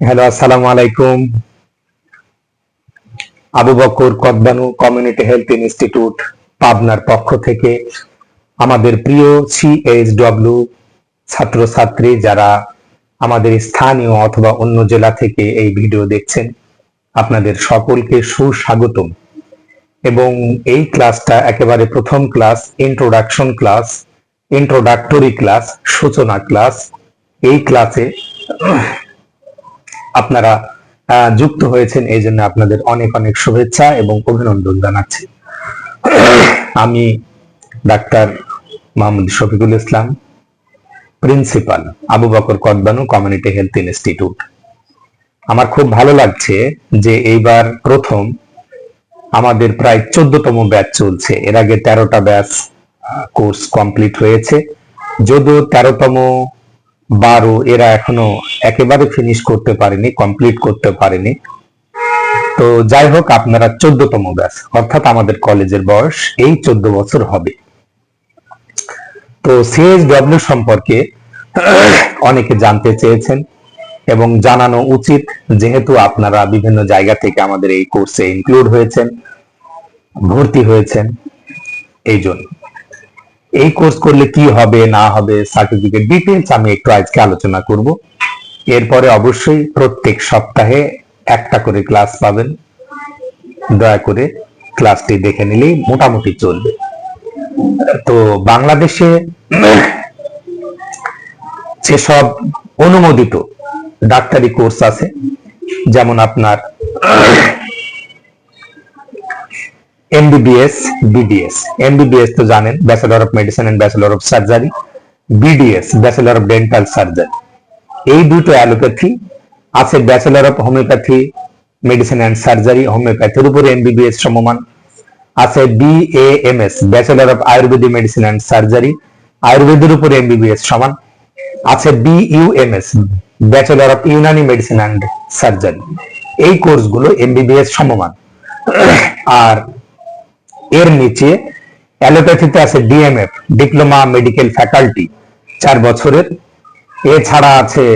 Hello, আসসালামু আলাইকুম। Abu Bakar Kadbanu community health institute, পাবনার পক্ষ থেকে আমাদের প্রিয় সিএইচডব্লিউ ছাত্রছাত্রী যারা আমাদের স্থানীয় অথবা অন্য জেলা থেকে এই ভিডিও দেখছেন, আপনাদের সকলকে সুস্বাগতম। এবং এই ক্লাসটা একেবারে প্রথম class introduction class introductory class সূচনা ক্লাস এই ক্লাসে আপনারা যুক্ত হয়েছেন, এই জন্য আপনাদের অনেক অনেক শুভেচ্ছা এবং অভিনন্দন জানাচ্ছি। আমি doctor Mohammad Shafiqul Islam, principal Abu Bakar Kadbanu community health institute. আমার খুব ভালো লাগছে যে এইবার প্রথম আমাদের প্রায় চোদ্দতম ব্যাচ চলছে। এর আগে তেরোটা ব্যাচ কোর্স কমপ্লিট হয়েছে। যদিও তেরোতম বারো, এরা এখনও একেবারে ফিনিশ করতে পারেনি কমপ্লিট করতে পারেনি। তো যাই হোক, আপনারা চোদ্দতম ব্যাচ অর্থাৎ আমাদের কলেজের বয়স এই চোদ্দ বছর হবে। তো সিএসডব্লিউ সম্পর্কে অনেকে জানতে চেয়েছেন এবং জানানো উচিত, যেহেতু আপনারা বিভিন্ন জায়গা থেকে আমাদের এই কোর্সে ইনক্লুড হয়েছেন, ভর্তি হয়েছেন, এই জন্য। এই কোর্স করলে কি হবে, না হবে সার্টিফিকেট ডিটেলস আমি একটু আজকে আলোচনা করব। এরপরে অবশ্যই প্রত্যেক সপ্তাহে একটা করে ক্লাস পাবেন। দয়া করে ক্লাসটি দেখে নিলেই মোটামুটি চলবে। তো বাংলাদেশে যেসব অনুমোদিত ডাক্তারি কোর্স আছে, যেমন আপনার এমবিবিএস বিডিএস এমবিবিএস তো জানেন bachelor of medicine and bachelor of surgery BDS bachelor of dental surgery এই দুটো অ্যালোপ্যাথি আছে bachelor of homeopathy medicine and surgery হোমিওপ্যাথির উপরে এমবিবিএস সমমান। আছে BAMS bachelor of Ayurvedic medicine and surgery আয়ুর্বেদের উপরে এমবিবিএস সমান। আছে BUMS bachelor of Unani medicine and surgery এই কোর্সগুলো এমবিবিএস সমমান। আর এর নিচে অ্যালোপ্যাথিতে আছে ডিএমএফ, ডিপ্লোমা মেডিকেল ফ্যাকাল্টি, চার বছরের। এছাড়া আছে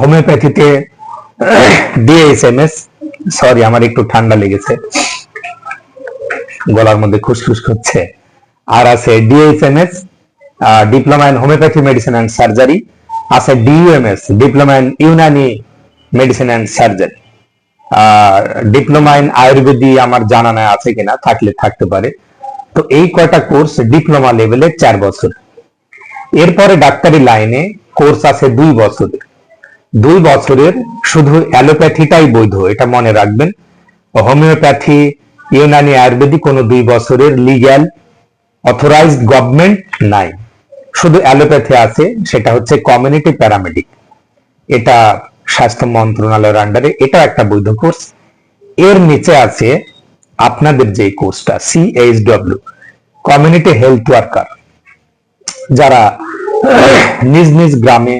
হোমিওপ্যাথিতে ডিএসএমএস সরি, আমার একটু ঠান্ডা লেগেছে। গলার মধ্যে খুসখুস হচ্ছে আর আছে DSMS diploma in homeopathy medicine and surgery. আছে DUMS, diploma in Unani medicine and surgery. Diploma in আয়ুর্বেদি আমার জানা নাই আছে কিনা থাকলে থাকতে পারে। তো এই কয়টা কোর্স ডিপ্লোমা লেভেলের চার বছর। এরপরে ডাক্তারি লাইনে কোর্স আছে দুই বছরের দুই বছরের শুধু অ্যালোপ্যাথিটাই বৈধ, এটা মনে রাখবেন। হোমিওপ্যাথি, ইউনানি আয়ুর্বেদিক কোনো দুই বছরের লিগ্যাল অথরাইজড গভর্নমেন্ট নাই। শুধু অ্যালোপ্যাথি আছে, সেটা হচ্ছে কমিউনিটি প্যারামেডিক এটা স্বাস্থ্য মন্ত্রণালয়ের আন্ডারে এটা একটা বৈধ কোর্স এর নিচে আছে আপনাদের যে কোর্সটা সিএইচডব্লিউ কমিউনিটি হেলথ ওয়ার্কার যারা নিজ নিজ গ্রামে,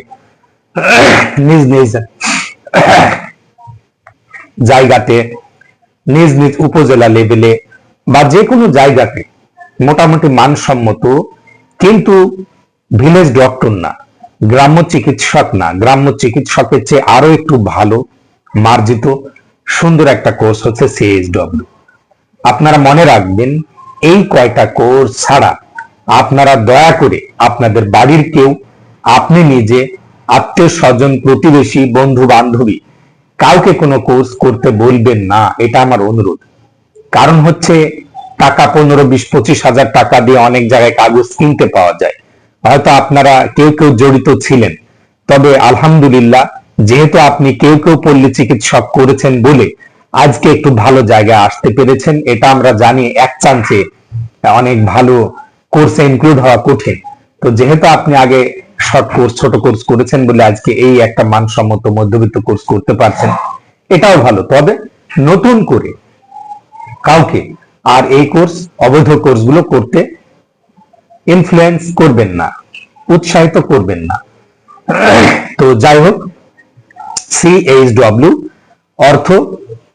নিজ নিজ জায়গাতে, নিজ নিজ উপজেলা লেভেলে বা যে কোনো জায়গাতে মোটামুটি মানসম্মত, কিন্তু ভিলেজ ডক্টর না। গ্রাম্য চিকিৎসক না, গ্রাম্য চিকিৎসকের চেয়ে আরও একটু ভালো, মার্জিত, সুন্দর একটা কোর্স হচ্ছে সিএইচডব্লিউ আপনারা মনে রাখবেন, এই কয়টা কোর্স ছাড়া আপনারা দয়া করে আপনাদের বাড়ির কেউ, আপনি নিজে, আত্মীয় স্বজন, প্রতিবেশী বন্ধু বান্ধবী কাউকে কোনো কোর্স করতে বলবেন না, এটা আমার অনুরোধ। কারণ হচ্ছে, টাকা পনেরো, বিশ, পঁচিশ হাজার টাকা দিয়ে অনেক জায়গায় কাগজ কিনতে পাওয়া যায়। হয়তো আপনারা কেউ কেউ জড়িত ছিলেন। তবে আলহামদুলিল্লাহ, যেহেতু আপনি কেউ কেউ পল্লী চিকিৎসক করেছেন বলে আজকে একটু ভালো জায়গায় আসতে পেরেছেন, এটা আমরা জানি এক চান্সে অনেক ভালো কোর্সে ইনক্লুড হওয়া কঠিন। তো যেহেতু আপনি আগে শর্ট কোর্স, ছোট কোর্স করেছেন বলে আজকে এই একটা মানসম্মত মধ্যবিত্ত কোর্স করতে পারছেন, এটাও ভালো। তবে নতুন করে কাউকে আর এই কোর্স, অবৈধ কোর্সগুলো করতে ইনফ্লুয়েন্স করবেন না, উৎসাহিত করবেন না। তো যাই হোক সিএইচডব্লিউ অর্থ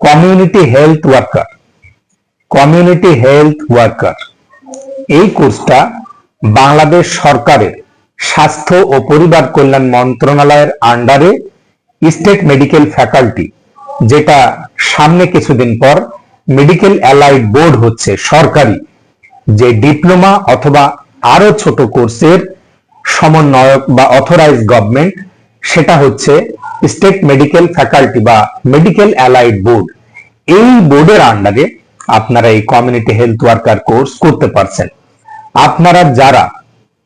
community health worker community health worker এই কোর্সটা বাংলাদেশ সরকারের স্বাস্থ্য ও পরিবার কল্যাণ মন্ত্রণালয়ের আন্ডারে স্টেট মেডিকেল ফ্যাকাল্টি যেটা সামনে কিছুদিন পর মেডিকেল অ্যালাইড বোর্ড হচ্ছে সরকারি, যে ডিপ্লোমা অথবা আরও ছোট কোর্সের সমন্বয়ক বা অথরাইজ গভর্নমেন্ট সেটা হচ্ছে স্টেট মেডিকেল ফ্যাকাল্টি বা মেডিকেল অ্যালাইড বোর্ড এই বোর্ডের আন্ডারে আপনারা এই কমিউনিটি হেলথ ওয়ার্কার কোর্স করতে পারছেন। আপনারা যারা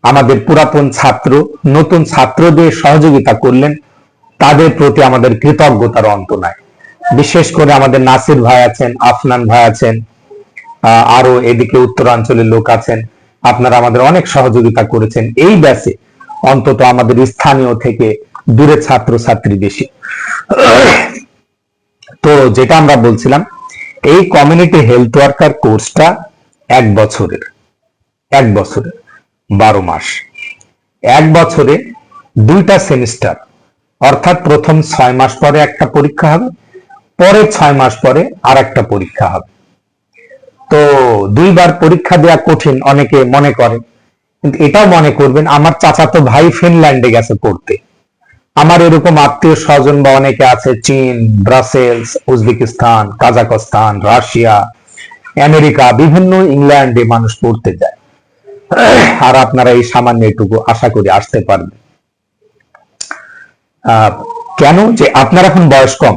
আমাদের পুরাতন ছাত্র, নতুন ছাত্রদের সহযোগিতা করলেন, তাদের প্রতি আমাদের কৃতজ্ঞতার অন্ত নাই। বিশেষ করে আমাদের নাসির ভাই আছেন, আফনান ভাই আছেন আরও এদিকে উত্তরাঞ্চলের লোক আছেন। আপনারা আমাদের অনেক সহযোগিতা করেছেন। এই ব্যাচে অন্তত আমাদের স্থানীয় থেকে দূরে ছাত্র ছাত্রী বেশি। তো যেটা আমরা বলছিলাম, এই কমিউনিটি হেলথ ওয়ার্কার কোর্সটা এক বছরের এক বছরের, বারো মাস। এক বছরে দুইটা সেমিস্টার, অর্থাৎ প্রথম ছয় মাস পরে একটা পরীক্ষা হবে, পরে ছয় মাস পরে আর একটা পরীক্ষা হবে। তো দুইবার পরীক্ষা দেওয়া কঠিন, অনেকে মনে করে। কিন্তু এটাও মনে করবেন, আমার চাচাতো ভাই ফিনল্যান্ডে গেছে পড়তে। আমার এরকম আত্মীয় স্বজন বা অনেকে আছে, চীন, Brussels, Uzbekistan Kazakhstan Russia, America, বিভিন্ন ইংল্যান্ডে মানুষ পড়তে যায়। আর আপনারা এই সামান্য এটুকু আশা করি আসতে পারবেন। কেন যে আপনার এখন বয়স কম?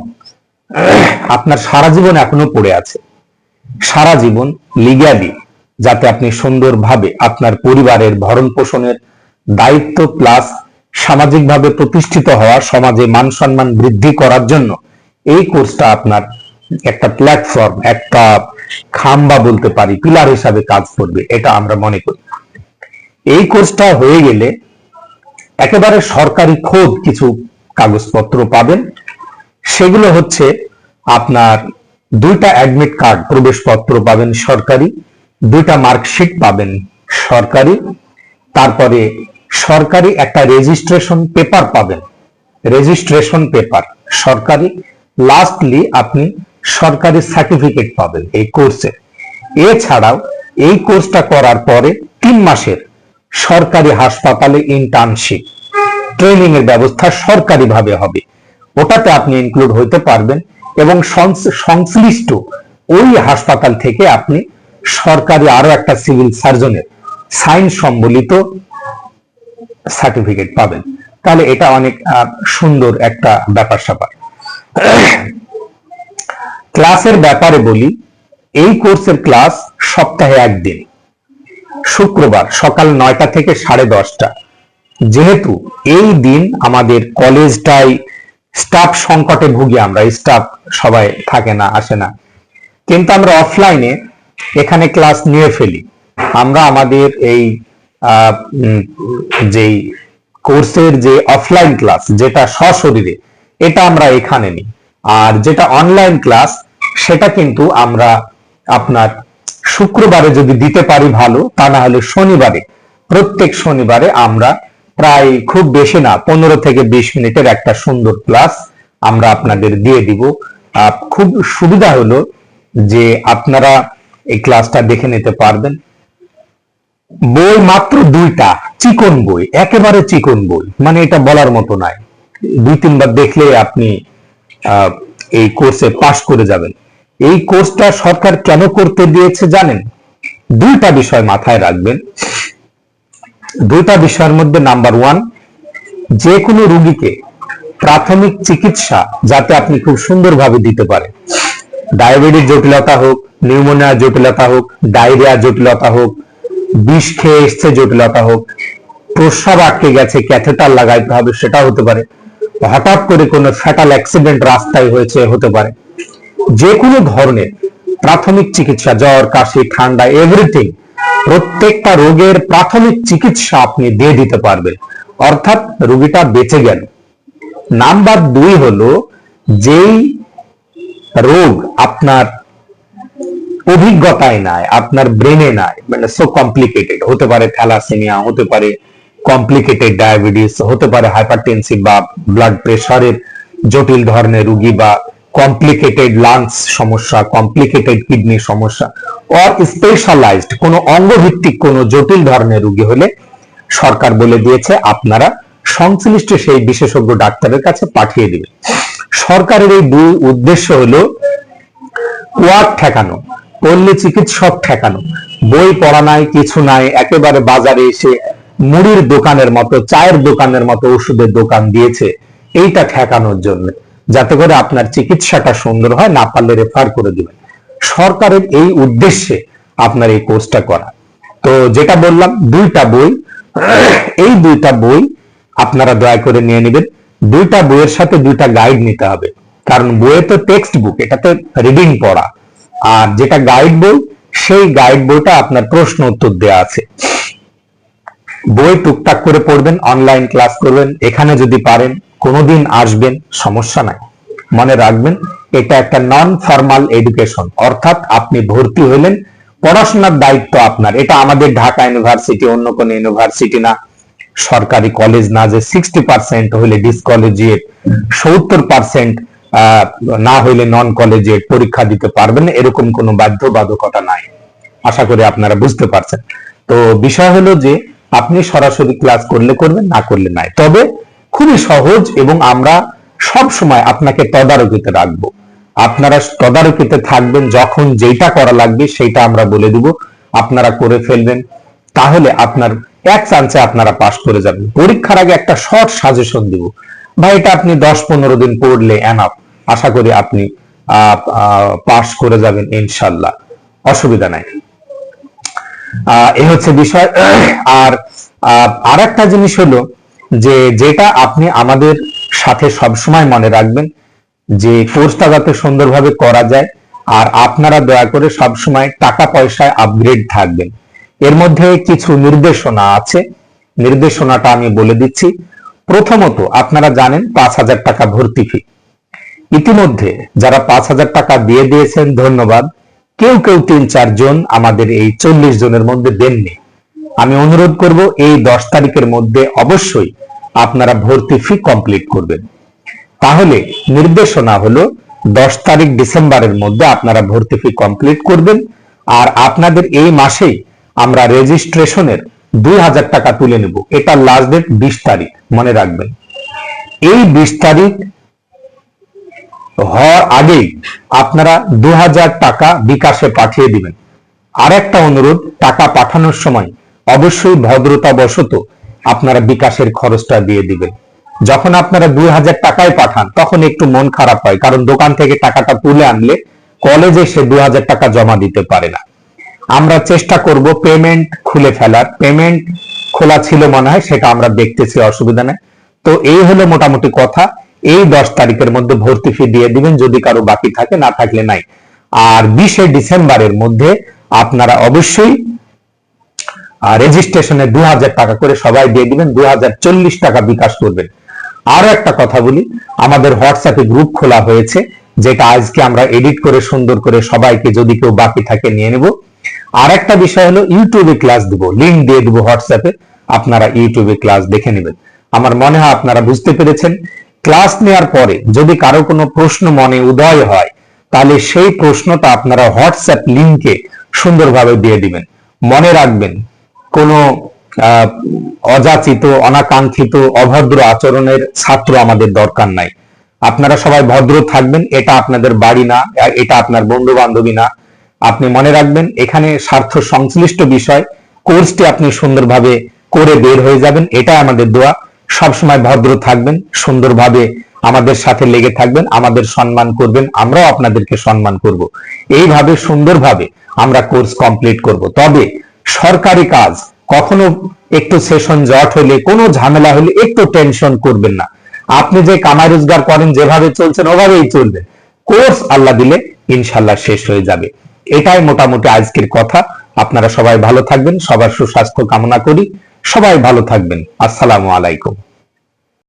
আপনার সারা জীবন এখনও পড়ে আছে। সারা জীবন লিগ্যালি যাতে আপনি সুন্দরভাবে আপনার পরিবারের ভরণ পোষণের দায়িত্ব প্লাস সামাজিকভাবে প্রতিষ্ঠিত হওয়া, সমাজে মান সম্মান বৃদ্ধি করার জন্য এই কোর্সটা আপনার একটা প্ল্যাটফর্ম একটা খাম্বা বলতে পারি পিলার হিসাবে কাজ করবে, এটা আমরা মনে করি। এই কোর্সটা হয়ে গেলে একেবারে সরকারি খোদ কিছু কাগজপত্র পাবেন, সেগুলো হচ্ছে আপনার দুইটা অ্যাডমিট কার্ড প্রবেশপত্র পাবেন সরকারি, দুইটা মার্কশিট পাবেন সরকারি, তারপরে সরকারি একটা রেজিস্ট্রেশন পেপার পাবেন। রেজিস্ট্রেশন পেপার সরকারি। লাস্টলি আপনি সরকারি সার্টিফিকেট পাবেন এই কোর্সে এছাড়াও এই কোর্সটা করার পরে তিন মাসের সরকারি হাসপাতালে ইন্টার্নশিপ ট্রেনিং এর ব্যবস্থা সরকারিভাবে হবে। ওটাতে আপনি ইনক্লুড হইতে পারবেন। এবং সংশ্লিষ্ট ওই হাসপাতাল থেকে আপনি সরকারি আরও একটা সিভিল সার্জনের সাইন সম্বলিত সার্টিফিকেট পাবেন। তাহলে এটা অনেক সুন্দর একটা ব্যাপার স্যাপার। ক্লাসের ব্যাপারে বলি, এই কোর্সের ক্লাস সপ্তাহে একদিন। শুক্রবার সকাল নয়টা থেকে সাড়ে দশটা। যেহেতু এই দিন আমাদের কলেজটাই স্টাফ সংকটে ভুগি আমরা স্টাফ সবাই থাকে না, আসে না। কিন্তু আমরা অফলাইনে এখানে ক্লাস নিয়ে ফেলি। আমরা আমাদের এই যেই কোর্সের যে অফলাইন ক্লাস যেটা সশরীরে, এটা আমরা এখানে নিই। আর যেটা অনলাইন ক্লাস সেটা কিন্তু আমরা আপনার শুক্রবারে যদি দিতে পারি ভালো, তা না হলে শনিবারে, প্রত্যেক শনিবারে আমরা প্রায় খুব বেশি না, পনেরো থেকে বিশ মিনিটের একটা সুন্দর ক্লাস আমরা আপনাদের দিয়ে দিব। খুব সুবিধা হলো যে আপনারা এই ক্লাসটা দেখে নিতে পারবেন। বই মাত্র দুইটা, চিকন বই, একেবারে চিকন বই মানে এটা বলার মতো নাই। দুই তিনবার দেখলে আপনি এই কোর্সে পাশ করে যাবেন। এই কোর্সটা সরকার কেন করতে দিয়েছে জানেন? দুইটা বিষয় মাথায় রাখবেন। দুইটা বিষয়ের মধ্যে নাম্বার ওয়ান যে কোনো রুগীকে প্রাথমিক চিকিৎসা যাতে আপনি খুব সুন্দরভাবে দিতে পারেন। ডায়াবেটিস জটিলতা হোক, নিউমোনিয়া জটিলতা হোক, ডায়রিয়া জটিলতা হোক, বিষ খেয়ে এসছে জটিলতা হোক, প্রস্রাব আটকে গেছে ক্যাথেটার লাগাইতে হবে সেটা হতে পারে। হঠাৎ করে কোনো ফ্যাটাল অ্যাক্সিডেন্ট রাস্তায় হয়েছে, হতে পারে। যে কোনো ধরনের প্রাথমিক চিকিৎসা, জ্বর, কাশি, ঠান্ডা এভরিথিং প্রত্যেকটা রোগের প্রাথমিক চিকিৎসা আপনি দিয়ে দিতে পারবেন। অর্থাৎ রোগীটা বেঁচে গেল। নাম্বার দুই হলো, যেই রোগ আপনার অভিজ্ঞতায় নাই, আপনার ব্রেনে নাই মানে সো কমপ্লিকেটেড হতে পারে থ্যালাসেমিয়া, হতে পারে কমপ্লিকেটেড ডায়াবেটিস হতে পারে হাইপারটেনসিভ বা ব্লাড প্রেশারের জটিল ধরনের রোগী বা কমপ্লিকেটেড লাংস সমস্যা কমপ্লিকেটেড কিডনি সমস্যা অর স্পেশালাইজড কোনো অঙ্গভিত্তিক কোনো জটিল ধরনের রোগী হলে সরকার বলে দিয়েছে, আপনারা সংশ্লিষ্ট সেই বিশেষজ্ঞ ডাক্তারের কাছে পাঠিয়ে দিবেন। সরকারের এই দুই উদ্দেশ্য হলো ওয়ার্ড ঠেকানো, পল্লী চিকিৎসক ঠেকানো, বই পড়া নাই, কিছু নাই, একেবারে বাজারে এসে মুড়ির দোকানের মতো, চায়ের দোকানের মতো ওষুধের দোকান দিয়েছে, এইটা ঠেকানোর জন্য। যাতে করে আপনার চিকিৎসাটা সুন্দর হয়, না পারলে রেফার করে দিবেন। সরকারের এই উদ্দেশ্যে আপনার এই কোর্সটা করা। তো যেটা বললাম, দুইটা বই, এই দুইটা বই আপনারা দয়া করে নিয়ে নেবেন। দুইটা বইয়ের সাথে দুইটা গাইড নিতে হবে। কারণ বইয়ে তো টেক্সট বুক এটাতে রিডিং পড়া। আর যেটা গাইড বই, সেই গাইড বইটা আপনার প্রশ্ন উত্তর দেওয়া আছে। বই টুকটাক করে পড়বেন অনলাইন ক্লাস করবেন, এখানে যদি পারেন, কোনোদিন আসবেন, সমস্যা নাই। মনে রাখবেন এটা একটা নন ফর্মাল এডুকেশন অর্থাৎ আপনি ভর্তি হলেন পড়াশোনার দায়িত্ব আপনার। এটা আমাদের ঢাকা ইউনিভার্সিটি অন্য কোনো ইউনিভার্সিটি না। সরকারি কলেজ না যে সিক্সটি পার্সেন্ট হলে ডিসকলেজিয়েট সত্তর পার্সেন্ট না হইলে নন কলেজিয়েট পরীক্ষা দিতে পারবেন। এরকম কোনো বাধ্যবাধকতা নাই। আশা করি আপনারা বুঝতে পারছেন। তো বিষয় হলো যে, আপনি সরাসরি ক্লাস করলে করবেন, না করলে নাই। তবে খুবই সহজ এবং আমরা সব সময় আপনাকে তদারকিতে রাখব। আপনারা তদারকিতে থাকবেন যখন যেটা করা লাগবে সেটা আমরা বলে দিব, আপনারা করে ফেলবেন। তাহলে আপনার এক চান্সে আপনারা পাস করে যাবেন। পরীক্ষার আগে একটা শর্ট সাজেশন দিব। ভাই, এটা আপনি দশ পনেরো দিন পড়লে এনাফ আশা করি আপনি পাস করে যাবেন ইনশাল্লাহ। অসুবিধা নাই। এ হচ্ছে বিষয়। আর আর একটা জিনিস হলো যে, যেটা আপনি আমাদের সাথে সবসময় মনে রাখবেন যে কোর্সটা যাতে সুন্দরভাবে করা যায়, আর আপনারা দয়া করে সবসময় টাকা পয়সায় আপগ্রেড থাকবেন। এর মধ্যে কিছু নির্দেশনা আছে। নির্দেশনাটা আমি বলে দিচ্ছি। প্রথমত, আপনারা জানেন পাঁচ হাজার টাকা ভর্তি ফি ইতিমধ্যে যারা পাঁচ হাজার টাকা দিয়ে দিয়েছেন, ধন্যবাদ। কেউ কেউ তিন চারজন আমাদের এই চল্লিশ জনের মধ্যে দেননি। আমি অনুরোধ করব, এই দশ তারিখের মধ্যে অবশ্যই আপনারা ভর্তি ফি কমপ্লিট করবেন। তাহলে নির্দেশনা হলো দশ তারিখ ডিসেম্বরের মধ্যে আপনারা ভর্তি ফি কমপ্লিট করবেন। আর আপনাদের এই মাসেই আমরা রেজিস্ট্রেশনের দুই হাজার টাকা তুলে নেব। এটা লাস্ট ডেট বিশ তারিখ, মনে রাখবেন। এই বিশ তারিখ হওয়ার আগেই আপনারা দু হাজার টাকা বিকাশে পাঠিয়ে দিবেন। আর একটা অনুরোধ, টাকা পাঠানোর সময় অবশ্যই ভদ্রতা বশত আপনারা বিকাশের খরচটা দিয়ে দিবেন। যখন আপনারা দুই হাজার টাকায় পাঠান, তখন একটু মন খারাপ হয়, কারণ দোকান থেকে টাকাটা তুলে আনলে কলেজে সে দুই হাজার টাকা জমা দিতে পারে না। আমরা চেষ্টা করব পেমেন্ট খুলে ফেলার। পেমেন্ট খোলা ছিল মনে হয়, সেটা আমরা দেখতেছি, অসুবিধা নেই। তো এই হলো মোটামুটি কথা। এই দশ তারিখের মধ্যে ভর্তি ফি দিয়ে দিবেন, যদি কারও বাকি থাকে, না থাকলে নাই। আর বিশে ডিসেম্বরের মধ্যে আপনারা অবশ্যই রেজিস্ট্রেশনে দু হাজার টাকা করে সবাই দিয়ে দিবেন দু টাকা বিকাশ করবেন। আরও একটা কথা বলি। আমাদের হোয়াটসঅ্যাপে গ্রুপ খোলা হয়েছে, যেটা আজকে আমরা এডিট করে, সুন্দর করে সবাইকে যদি কেউ বাকি থাকে নিয়ে নেব। আর একটা বিষয় হলো ইউটিউবে ক্লাস দিব লিঙ্ক দিয়ে দেবো হোয়াটসঅ্যাপে আপনারা ইউটিউবে ক্লাস দেখে নেবেন। আমার মনে হয় আপনারা বুঝতে পেরেছেন। ক্লাস নেওয়ার পরে যদি কারও কোনো প্রশ্ন মনে উদয় হয়, তাহলে সেই প্রশ্নটা আপনারা হোয়াটসঅ্যাপ লিঙ্কে সুন্দরভাবে দিয়ে দিবেন। মনে রাখবেন, কোনো অযাচিত, অনাকাঙ্ক্ষিত, অভদ্র আচরণের ছাত্র আমাদের দরকার নাই। আপনারা সবাই ভদ্র থাকবেন, এটা আপনাদের বাড়ি না, এটা আপনার বন্ধু বান্ধবী না। আপনি মনে রাখবেন, এখানে স্বার্থ সংশ্লিষ্ট বিষয়, কোর্সটি আপনি সুন্দরভাবে করে বের হয়ে যাবেন এটা আমাদের দোয়া। সবসময় ভদ্র থাকবেন, সুন্দরভাবে আমাদের সাথে লেগে থাকবেন, আমাদের সম্মান করবেন, আমরাও আপনাদেরকে সম্মান করব। এইভাবে সুন্দরভাবে আমরা কোর্স কমপ্লিট করব। তবে সরকারি কাজ কখনো একটু সেশন জট হলে, কোনো ঝামেলা হলে একটু টেনশন করবেন না। আপনি যে কামাই রোজগার করেন, যেভাবে চলছেন, ওভাবেই চলবে কোর্স আল্লাহ দিলে ইনশাল্লাহ শেষ হয়ে যাবে। এটাই মোটামুটি আজকের কথা। আপনারা সবাই ভালো থাকবেন, সবার সুস্বাস্থ্য কামনা করি। সবাই ভালো থাকবেন। আসসালামু আলাইকুম।